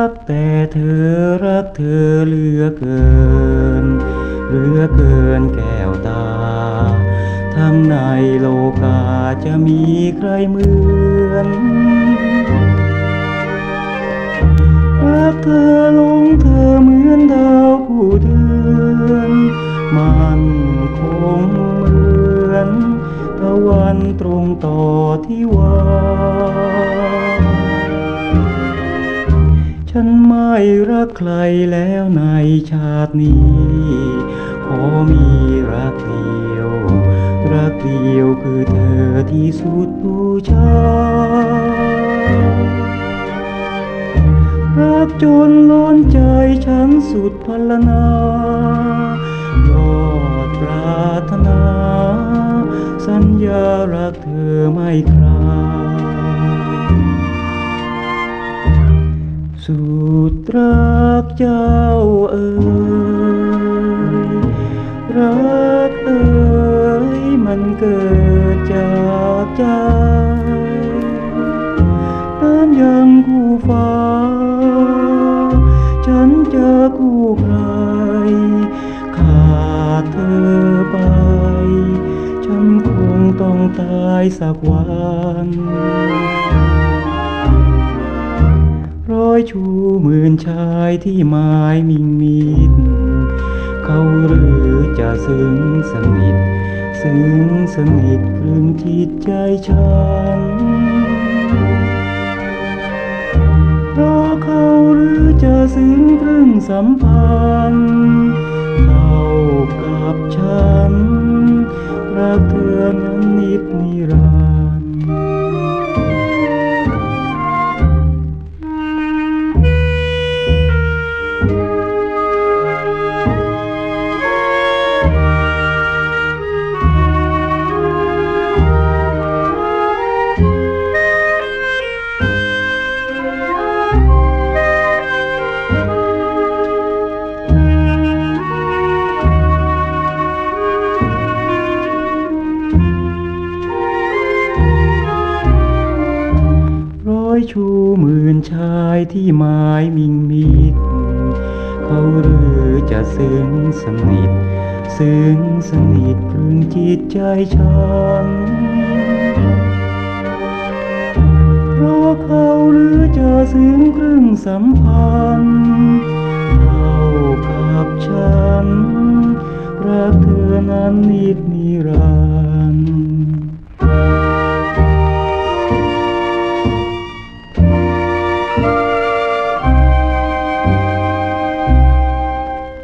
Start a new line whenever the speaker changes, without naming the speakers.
รักแต่เธอรักเธอเหลือเกินเหลือเกินแก้วตา ทั้งในโลกาจะมีใครเหมือนรักเธอลงเธอเหมือนดาวผู้เดือนมันคงเหมือนตะวันตรงต่อที่วา ฉันไม่รักใครแล้วในชาตินี้ ขอมีรักเดียว รักเดียวคือเธอที่สุดบูชา รักจนล้นใจฉันสุดพลนายอดปรารถนา สัญญารักเธอไม่คล รักเจ้าเอ่ยรักเอ่ยมันเกิดจากใจนั้นยังคู่ฟ้า ฉันจะคู่ใคร ขาดเธอไป ฉันคงต้องตายสักวัน อยชูหมื่นชายที่หมายมิงมิดเขาหรือจะซึ้งสนิท ซึ้งสนิทครึงจิตใจฉันเพราะเขาหรือจะซึ้งครึ่งสัมพันธ์เข้ากับฉันรักเธอนั้นนิดนิรันดร์ ชูหมื่นชายที่หมายมิงมิดเขาหรือจะซึ้งสนิทซึ้งสนิทครึงจิตใจฉันเพราะเขาหรือจะซึ้งครึ่งสัมพันธ์เขากับฉันรักเธอนั้นนิดนิรันดร์